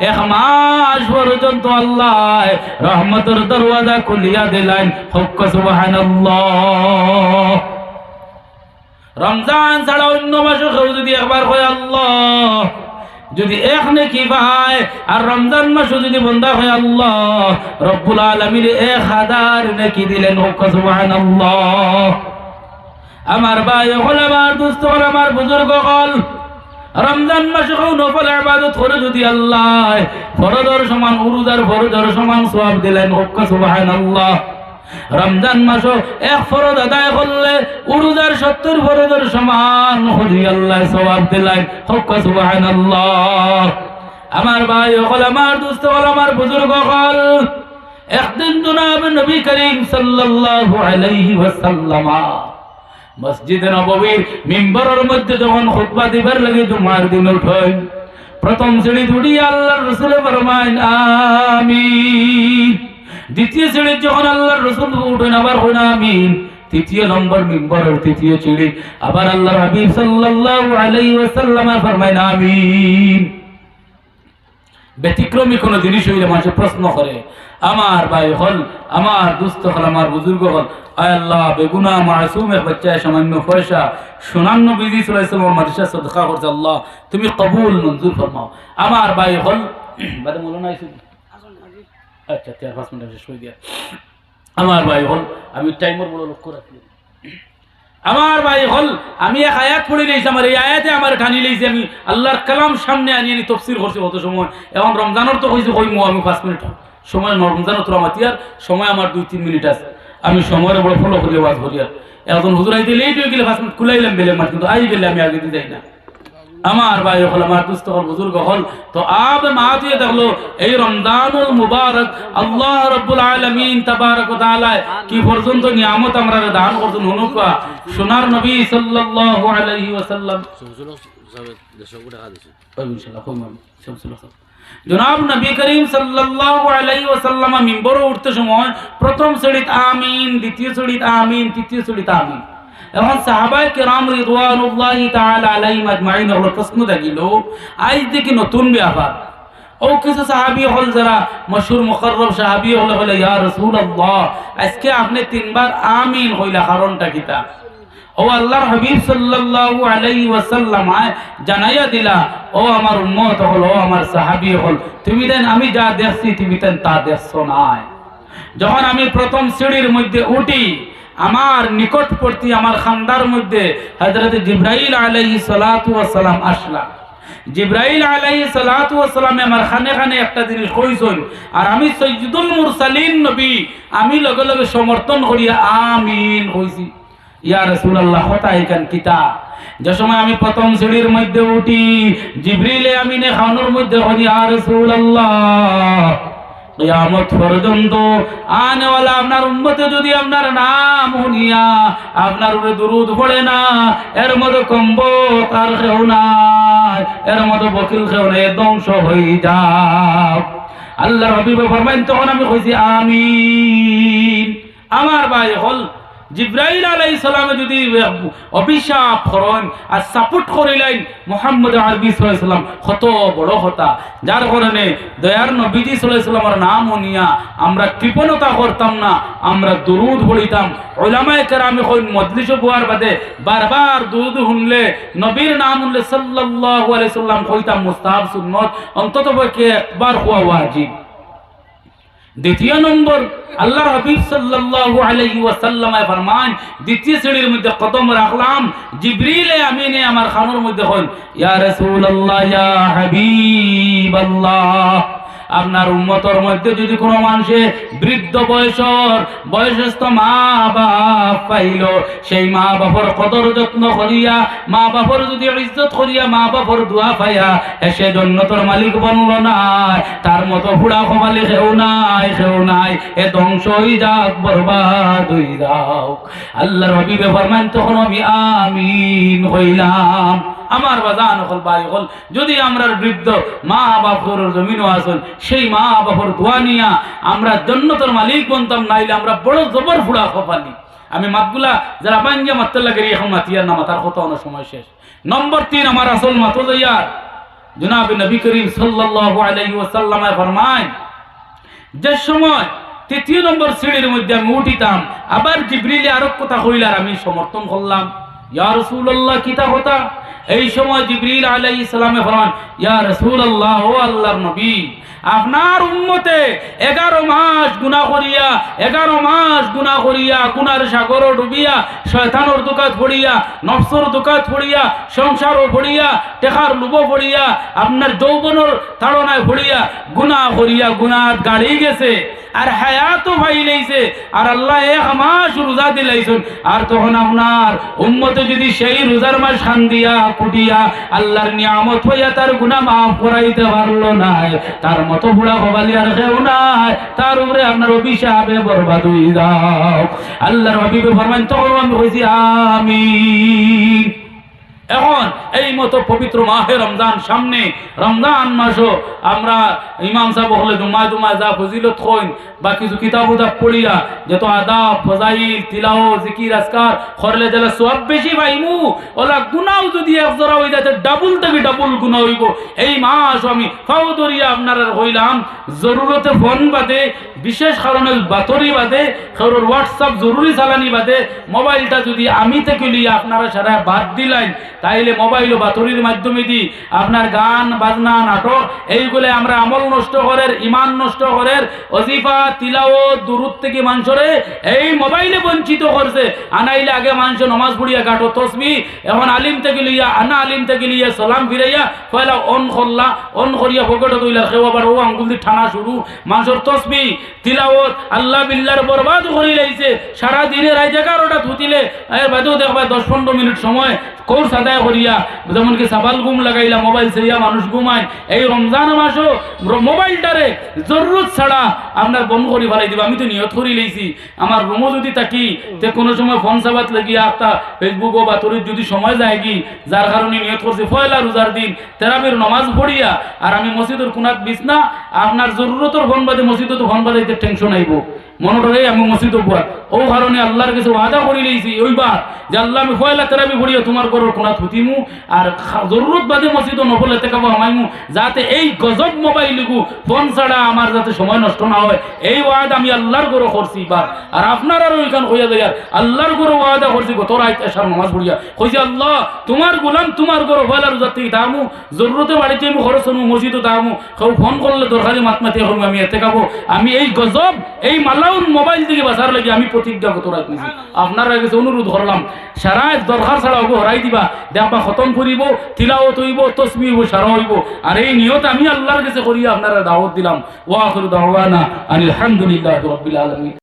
এক যদি একবার হয় আল্লাহ। এক নেকি পায়, আর রমজান মাসে যদি বন্ধা হয় আল্লাহ। রব্বুল আলমীর এক হাজার নেকি দিলেন। সুবহানাল্লাহ। আমার ভাই হল আমার দুস্থ হল আমার বুজুর্গ হল রমজান মাসে কেউ নফল আবাদত করে যদি আল্লাহ ফরদর সমান উরুদার ফরদর সমান সওয়াব দিলেন হক্কা সুবহানাল্লাহ। রমজান মাসও এক ফরদ আদায় করলে উরুদার সত্তর ফরদর সমান হদি আল্লাহ সওয়াব দিলেন হক্কা সুবহানাল্লাহ। আমার ভাই হল আমার দুস্থ হল আমার বুজুর্গ হল একদিন জনাব নবী করিম সাল্লাল্লাহু আলাইহি ওয়াসাল্লামা মসজিদ নববীর মিম্বরের মধ্যে যখন খুতবা দিবার লাগে জুমার দিন উঠয় প্রথম শ্রেণি দুটি আল্লাহর রসুল ফরমাইন আমিন। দ্বিতীয় শ্রেণি যখন আল্লাহর রসুল উঠেন আবার হইন আমিন। তৃতীয় নম্বর মিম্বরের তৃতীয় শ্রেণি, আবার আল্লাহর হাবিব সাল্লাল্লাহু আলাইহি ওয়াসাল্লাম ফরমাইন আমিন। ব্যতিক্রমী কোনো জিনিস হইলে মানুষ প্রশ্ন করে, আমার ভাই হল, আমার দুস্থ হল, আমার বুজুর্গ হল। আল্লাহ, বেগুনা, মাসুম, এক বাচ্চায় সামান্য পয়সা সুনান্ন বিধি চলাইছিল মাদ্রাসা সদকা করছে, আল্লাহ, তুমি কবুল, মঞ্জুর ফরমাও। আমার ভাই হল, বাদে মনে নাই আচ্ছা চার পাঁচ মিনিট শেষ হয়ে দিয়া। আমার ভাই হল, আমি টাইমের বড় লক্ষ্য রাখি। আমার ভাই হল, আমি এক আয়াত পড়ে নিয়েছি, আমার এই আয়াতে আমার ঠানি লেগেছি আমি আল্লাহর কালাম সামনে আনি আনি তফসির করছি অত সময়। এবং রমজানের তো কইছি কইমু, আমি পাঁচ মিনিট সময় রমজানের তো আমার তিয়ার সময় আমার দুই, তিন মিনিট আছে। আমি সময়ের বড় ফলো করি ওয়াজ করি এখন হুজুর আইতে লেট হয়ে গেলে পাঁচ মিনিট খুলাইলাম বেলে মাঠ, কিন্তু আই গেলে আমি আগে যাই না। আমার ভাই হল, আমার দুস্থ হল, বুজুর্গ হল। তো আব মা দিয়ে দেখল, এই রমজানুল মুবারক আল্লাহ রব্বুল আলামিন তাবারক তাআলা কি পর্যন্ত নিয়ামত আমরা দান করছেন হুনুকা সোনার নবী সাল্লাল্লাহু আলাইহি ওয়াসাল্লাম জনাব নবী করিম সাল্লাল্লাহু আলাইহি ওয়াসাল্লাম মিম্বরে উঠতে সময় প্রথম শ্রেণীত আমিন, দ্বিতীয় শ্রেণীত আমিন, তৃতীয় শ্রেণীত আমিন। এখন সাহাবাই কেরাম রিদওয়ানুল্লাহি তাআলা আলাইহিম আজমাইন হলো প্রশ্ন দেখিল আজ দেখি নতুন ব্যাপার। ও কিছু সাহাবি হল, যারা মশহুর মুকররব সাহাবি হলে হলে, ইয়া রাসূলুল্লাহ, আজকে আপনি তিনবার আমিন হইলা, কারণটা কিতা ও আল্লাহর হাবিব সাল্লাল্লাহু আলাইহি ওয়াসাল্লাম জানাইয়া দিলা, ও আমার উম্মত হল, ও আমার সাহাবী হল, তুমি দেন আমি যা দেখছি, তুমি দেন তা দেখছ নাই। যখন আমি প্রথম সিঁড়ির মধ্যে উঠি আমার নিকটবর্তী আমার খান্দার মধ্যে হযরত জিব্রাইল ওয়াস সালাম আসলা। জিব্রাইল আলাইহিস সালাতু ওয়াস সালাম আমার খানে খানে একটা জিনিস কইছেন, আর আমি সৈয়দুল মুরসালিন নবী, আমি লগে লগে সমর্থন করিয়া আমিন কইছি। ইয়া রাসূলুল্লাহ হতা এখান কিতা যে সময় আমি প্রথম সিঁড়ির মধ্যে উঠি, জিব্রিলে আমিনে খানুর মধ্যে করি, ইয়া রাসূলুল্লাহ কিয়ামত পর্যন্ত আনেওয়ালা আপনার উম্মতে যদি আপনার নাম শুনিয়া আপনার উপরে দুরুদ পড়ে না, এর মতো কম্ব তার কেউ নাই, এর মতো বকিল কেউ নেই, ধ্বংস হয়ে যাও আল্লাহ রবি ফরমাইন, তখন আমি কইছি, আমিন। আমার ভাই হল জিব্রাইল আলাইহিস সালামে যদি অভিশাপ করেন আর সাপোর্ট করিলেন মোহাম্মদ আরবি সাল্লাম, কত বড় হতা। যার কারণে দয়ার নবীজি সাল্লামের নাম উনিয়া আমরা কৃপণতা করতাম না, আমরা দুরুদ বলিতাম। ওলামায়ে কেরামে কইন, মজলিস বুয়ার বাদে বারবার দুরুদ শুনলে নবীর নাম শুনলে সাল্লাল্লাহু আলাইহি সাল্লাম কইতাম, মুস্তাহাব সুন্নত, অন্তত একবার হওয়া ওয়াজিব। দ্বিতীয় নম্বর আল্লাহ হাবিব সাল্লাল্লাহু আলাইহি ওয়াসাল্লাম ফরমান, দ্বিতীয় শ্রেণির মধ্যে কদম রাখলাম, জিবরিল, আমিনে, আমার খানোর মধ্যে হন ইয়া রাসূলুল্লাহ, ইয়া হাবিবাল্লাহ। আপনার উন্মতর মধ্যে যদি কোনো মানুষে বৃদ্ধ বয়সর, বয়সস্থ মা বাপ পাইল, সেই মা বাপর কদর যত্ন করিয়া মা বাপর যদি ইজ্জত করিয়া মা বাপর দোয়া পাইয়া এসে জন্নতর মালিক বনল নাই, তার মতো ফুড়া কমালি সেও নাই সেও নাই, এ ধ্বংস হই যাক, বরবাদ হই যাও আল্লাহর হবিবে ফরমান তখন আমি আমিন হইলাম। আমার বাজান হল, বাই হল। যদি আমরার বৃদ্ধ মা বাপর জমিনও আসল, সেই মা বাপর দোয়া নিয়া আমরা জন্নতর মালিক বনতাম, নাইলে আমরা বড় জবর ফুড়া কপালি আমি মাতগুলা যারা বাঙ্গিয়া মাত্তাল্লা গেরি এখন মাতিয়ার না, মাতার কত অনেক সময় শেষ। নম্বর তিন, আমার আসল মাতো যাইয়ার জনাব নবী করিম সাল্লাল্লাহু আলাইহি ফরমায়, যে সময় তৃতীয় নম্বর সিঁড়ির মধ্যে আমি উঠিতাম, আবার জিব্রিলে আরও কথা হইলার আমি সমর্থন করলাম। ইয়া রাসূলুল্লাহ কিতা হতা এই সময় জিব্রিল আলাইহিস সালামে ফরমান, ইয়া রাসূলুল্লাহ, ও আল্লাহর নবী, আপনার উম্মতে এগারো মাস গুনাহ করিয়া, এগারো মাস গুনাহ করিয়া, গুনার সাগর ডুবিয়া, শয়তানোর দোকাত পড়িয়া, নফসর দোকাত পড়িয়া, সংসারও পড়িয়া, টেকার লুব পড়িয়া, আপনার যৌবনের তাড়নায় পড়িয়া, গুনাহ করিয়া গুনাহ গাড়ি গেছে, আর হায়াতও ভাই লাইছে, আর আল্লাহ এক মাস রোজা দিলাইছেন, আর তখন আপনার উম্মতে যদি সেই রোজার মাস খান দিয়া কুটিয়া আল্লাহর নিয়ামত হইয়া তার গুণা মাফ করাইতে পারল নাই। তার মতো বুড়া হবালি আর কেউ নাই। তার উপরে আপনার অভিশাপে বরবাদ হয়ে যাও। আল্লাহর অভিবে ফরমান তখন আমি কইছি আমিন। এখন এই মতো পবিত্র মাহে রমজান সামনে, রমজান মাসও আমরা ইমাম সাহেব হলে জুমায় জুমায় যা ফজিলত হইন বা কিছু কিতাব উদাব পড়িয়া, যত আদাব, ফজাইল তিলাও জিকির আসকার খরলে জেলা সব বেশি পাইমু, ওলা গুনাও যদি একজরা হয়ে যাতে ডাবল থেকে ডাবল গুণা হইব। এই মাস আমি ফাও ধরিয়া আপনার হইলাম জরুরতে ফোন বাদে বিশেষ কারণে বাতরি বাদে, কারোর হোয়াটসঅ্যাপ জরুরি চালানি বাদে, মোবাইলটা যদি আমি থেকে লিয়ে আপনারা সারা বাদ দিলেন, তাইলে মোবাইল ও বাতরির মাধ্যমে দি আপনার গান, বাজনা, নাটক এইগুলো আমরা আমল নষ্ট করের, ইমান নষ্ট করের, অজিফা তিলাও দূরত থেকে মানুষরে এই মোবাইলে বঞ্চিত করছে। আনাইলে আগে মানুষ নমাজ পড়িয়া কাটো তসবি, এখন আলিম থেকে লিয়া আনা আলিম থেকে লিয়া সালাম ফিরাইয়া পয়লা অন করলা, অন করিয়া পকেটে দইলা কেউ আবার ও আঙ্গুল দিয়ে ঠানা শুরু, মানুষের তসবি। তিলাওত আল্লাহ বিল্লার বরবাদ করি লাইছে। সারা দিনে রাত এগারোটা ধুতিলে এর বাদেও দেখবা দশ পনেরো মিনিট সময় কোর্স আদায় করিয়া যেমন কি সাবাল ঘুম লাগাইলা, মোবাইল সেরিয়া মানুষ ঘুমায়। এই রমজান মাসও মোবাইলটারে জরুরত ছাড়া আপনার বন্ধ করি ফেলাই দিব। আমি তো নিয়ত করি লইছি। আমার রুমও যদি থাকি, তে কোনো সময় ফোন সাবাত লাগিয়া একটা ফেসবুক ও বাতরির যদি সময় যায় কি যার কারণে নিয়ত করছি ফয়লা রোজার দিন তেরাবির নমাজ পড়িয়া আর আমি মসজিদের কোনাত বিছনা আপনার জরুরতর ফোন বাদে মসজিদত ফোন বাদাইতে টেনশন আইব। মনে করে আমি মসজিদ বুয়া ও কারণে আল্লাহর কাছে ওয়াদা করি লইছি ওইবার যে আল্লাহ আমি পয়লা তেরাবি পড়িয়া তোমার ঘরের কোনাত হুতিমু আর জরুরত বাদে মসজিদ নফলে তেকাবো আমাইমু যাতে এই গজব মোবাইলগু ফোন ছাড়া আমার যাতে সময় নষ্ট না হয়। এই ওয়াদ আমি আল্লাহর গরো করছি এবার আর আপনার আর ওইখান হইয়া যায় আল্লাহর গরো ওয়াদা করছি গত রাত এসার নামাজ পড়িয়া। কইছি, আল্লাহ, তোমার গোলাম, তোমার গরো হইলার রোজার থেকে তামু জরুরতে বাড়িতে আমি খরচ আনু মসজিদও তামু কেউ ফোন করলে দরকারি মাত মাতি এখন আমি এতে খাব আমি এই গজব, এই মালাউন মোবাইল থেকে বাঁচার লাগে আমি প্রতিজ্ঞা কত রাখতেছি। আপনার কাছে অনুরোধ করলাম সারা দরকার ছাড়া ওকে হরাই দিবা দেখবা খতম করিব তিলাও তৈব তসমি হইব সারা হইব। আর এই নিয়ত আমি আল্লাহর কাছে করিয়া আপনারা দাওয়াত দিলাম। ওয়া আখিরু দাওয়ানা আনিল হামদুলিল্লাহি রাব্বিল আলামিন।